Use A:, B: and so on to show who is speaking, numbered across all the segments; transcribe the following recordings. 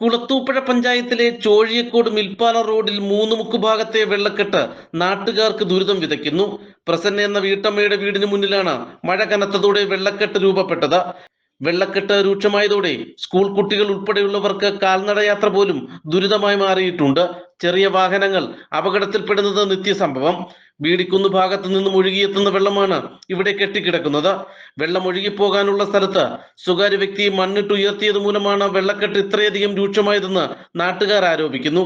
A: കുളത്തൂപ്പുഴ പഞ്ചായത്തിലെ ചോഴിയക്കോട് മിൽപ്പാല റോഡിൽ മൂന്ന് മുക്കുഭാഗത്തെ വെള്ളക്കെട്ട് നാട്ടുകാർക്ക് ദുരിതം വിതയ്ക്കുന്നു. പ്രസന്ന എന്ന വീട്ടമ്മയുടെ വീടിന് മുന്നിലാണ് മഴ കനത്തതോടെ വെള്ളക്കെട്ട് രൂപപ്പെട്ടത്. വെള്ളക്കെട്ട് രൂക്ഷമായതോടെ സ്കൂൾ കുട്ടികൾ ഉൾപ്പെടെയുള്ളവർക്ക് കാൽനടയാത്ര പോലും ദുരിതമായി മാറിയിട്ടുണ്ട്. ചെറിയ വാഹനങ്ങൾ അപകടത്തിൽപ്പെടുന്നത് നിത്യസംഭവം. വീടിക്കുന്ന് ഭാഗത്തു നിന്നും ഒഴുകിയെത്തുന്ന വെള്ളമാണ് ഇവിടെ കെട്ടിക്കിടക്കുന്നത്. വെള്ളം ഒഴുകിപ്പോകാനുള്ള സ്ഥലത്ത് സ്വകാര്യ വ്യക്തി മണ്ണിട്ട് ഉയർത്തിയത് മൂലമാണ് വെള്ളക്കെട്ട് ഇത്രയധികം രൂക്ഷമായതെന്ന് നാട്ടുകാർ ആരോപിക്കുന്നു.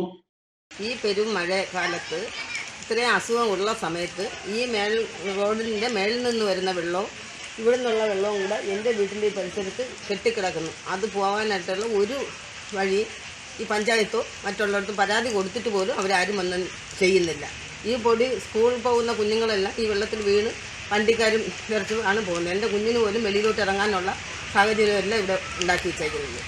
B: ഈ പെരും മഴക്കാലത്ത് ഇത്രയും ഉള്ള സമയത്ത് ഈ മേൽ റോഡിന്റെ മേളിൽ നിന്ന് വരുന്ന വെള്ളവും ഇവിടെ നിന്നുള്ള വെള്ളവും കൂടെ എന്റെ വീട്ടിന്റെ പരിസരത്ത് കെട്ടിക്കിടക്കുന്നു. അത് പോകാനായിട്ടുള്ള ഒരു വഴി ഈ പഞ്ചായത്തോ മറ്റുള്ളവർക്കും പരാതി കൊടുത്തിട്ട് പോലും അവരാരും വന്ന് ചെയ്യുന്നില്ല. ഈ പൊടി സ്കൂളിൽ പോകുന്ന കുഞ്ഞുങ്ങളെല്ലാം ഈ വെള്ളത്തിൽ വീണ് വണ്ടിക്കാരും നിറച്ച് ആണ് പോകുന്നത്. എന്റെ കുഞ്ഞിന് പോലും വെളിയിലോട്ട് ഇറങ്ങാനുള്ള സാഹചര്യമെല്ലാം ഇവിടെ ഉണ്ടാക്കി വെച്ചേക്കുന്നത്.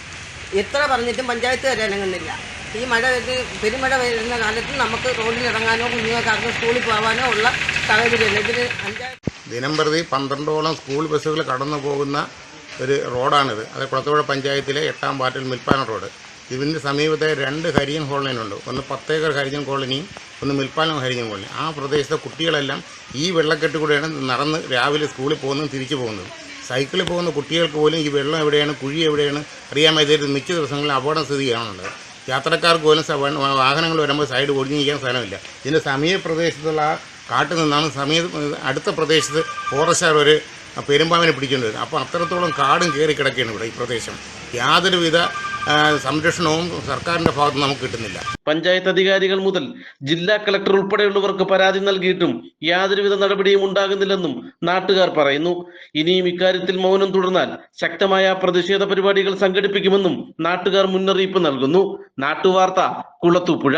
B: എത്ര പറഞ്ഞിട്ടും പഞ്ചായത്തുകാർ ഇറങ്ങുന്നില്ല ഈ മഴ വരുന്ന പെരുമഴ വരുന്ന കാലത്ത് നമുക്ക് റോഡിൽ ഇറങ്ങാനോ കുഞ്ഞുങ്ങൾക്കാർക്ക് സ്കൂളിൽ പോകാനോ ഉള്ള സാഹചര്യമില്ല ഇതിന് പഞ്ചായത്ത്
C: ദിനം പ്രതി പന്ത്രണ്ടോളം സ്കൂൾ ബസ്സുകൾ കടന്നു പോകുന്ന ഒരു റോഡാണിത്. അത് കുളത്തുപുഴ പഞ്ചായത്തിലെ എട്ടാം വാർഡിൽ മിൽപ്പാന റോഡ്. ഇതിന്റെ സമീപത്തെ രണ്ട് ഹരിജൻ കോളനിയുണ്ട് ഒന്ന് പത്തേക്കർ ഹരിജൻ കോളനിയും ഒന്ന് മിൽപ്പാലം ഹരിജൻ കോളനി ആ പ്രദേശത്തെ കുട്ടികളെല്ലാം ഈ വെള്ളക്കെട്ട് കൂടെയാണ് നടന്ന് രാവിലെ സ്കൂളിൽ പോകുന്നതും തിരിച്ചു പോകുന്നത്. സൈക്കിളിൽ പോകുന്ന കുട്ടികൾക്ക് പോലും ഈ വെള്ളം എവിടെയാണ് കുഴി എവിടെയാണ് അറിയാൻ വയ്യാത്ത മിക്ക ദിവസങ്ങളിൽ അപകട സ്ഥിതിയാണുള്ളത് യാത്രക്കാർക്ക് പോലും വാഹനങ്ങൾ വരുമ്പോൾ സൈഡ് ഒഴിഞ്ഞു നിൽക്കാൻ സ്ഥലമില്ല. ഇതിന്റെ സമീപ പ്രദേശത്തുള്ള ആ കാട്ടിൽ നിന്നാണ് സമീപ അടുത്ത പ്രദേശത്ത് ഫോറസ്റ്റാർ ഒരു പെരുമ്പാവിനെ പിടിച്ചുകൊണ്ട് വരുന്നത്. അപ്പോൾ അത്രത്തോളം കാടും കയറി കിടക്കുകയാണ് ഇവിടെ ഈ പ്രദേശം. യാതൊരുവിധ സംരക്ഷണവും സർക്കാരിന്റെ ഭാഗത്ത് നമുക്ക് കിട്ടുന്നില്ല.
A: പഞ്ചായത്ത് അധികാരികൾ മുതൽ ജില്ലാ കളക്ടർ ഉൾപ്പെടെയുള്ളവർക്ക് പരാതി നൽകിയിട്ടും യാതൊരുവിധ നടപടിയും ഉണ്ടാകുന്നില്ലെന്നും നാട്ടുകാർ പറയുന്നു. ഇനിയും ഇക്കാര്യത്തിൽ മൗനം തുടർന്നാൽ ശക്തമായ പ്രതിഷേധ പരിപാടികൾ സംഘടിപ്പിക്കുമെന്നും നാട്ടുകാർ മുന്നറിയിപ്പ് നൽകുന്നു. നാട്ടുവാർത്ത കുളത്തൂപ്പുഴ.